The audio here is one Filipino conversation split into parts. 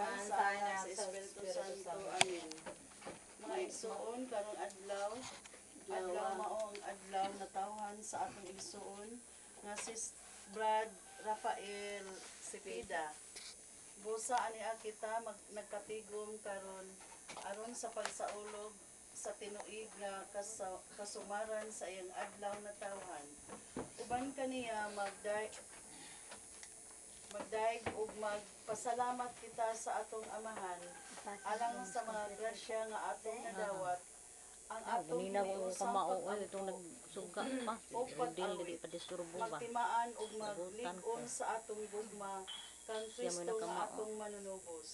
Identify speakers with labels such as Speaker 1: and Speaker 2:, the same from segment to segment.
Speaker 1: Ama, sa anak, sa Espiritu Santo. Amen. Maigsoon karong adlaw, adlaw maong adlaw natawhan sa atong igsoon nga si Brad Rafael Cepeda. Busa ani kita mag, nagkatigom karon aron sa pagsaulog sa tinuig nga kasumaran sa iyang adlaw natawhan. Uban kaniya magday magdaig ug magpasalamat kita sa atong amahan alang sa mga grasya nga atong nadawat ang
Speaker 2: Ah,
Speaker 1: atong
Speaker 2: ganina ko kamao
Speaker 1: pag-ampo.
Speaker 2: itong nagsuga pa.
Speaker 1: O
Speaker 2: Dili dili pa disturbo ba.
Speaker 1: magtimaan ug maglig-on sa atong gugma kang Kristo nga atong manunubos.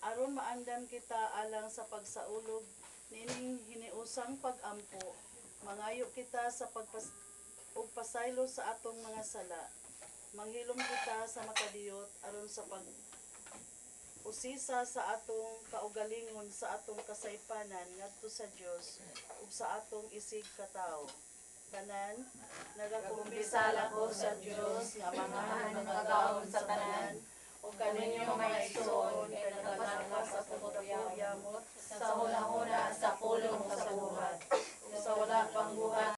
Speaker 1: Aron maandam kita alang sa pagsaulog nining hiniusang pag-ampo, mangayo kita sa pagpas ug pasaylo sa atong mga sala manghilom kita sa makadiyot aron sa pag usisa sa atong kaugalingon sa atong kasaypanan ngadto sa Dios ug sa atong isig katao tanan nagakumbisala ko sa Dios nga mangahan nagagaon sa tanan.
Speaker 3: O kaninyo mga igsoon kay nagabasa sa tubo sa hulahuna sa pulong sa buhay.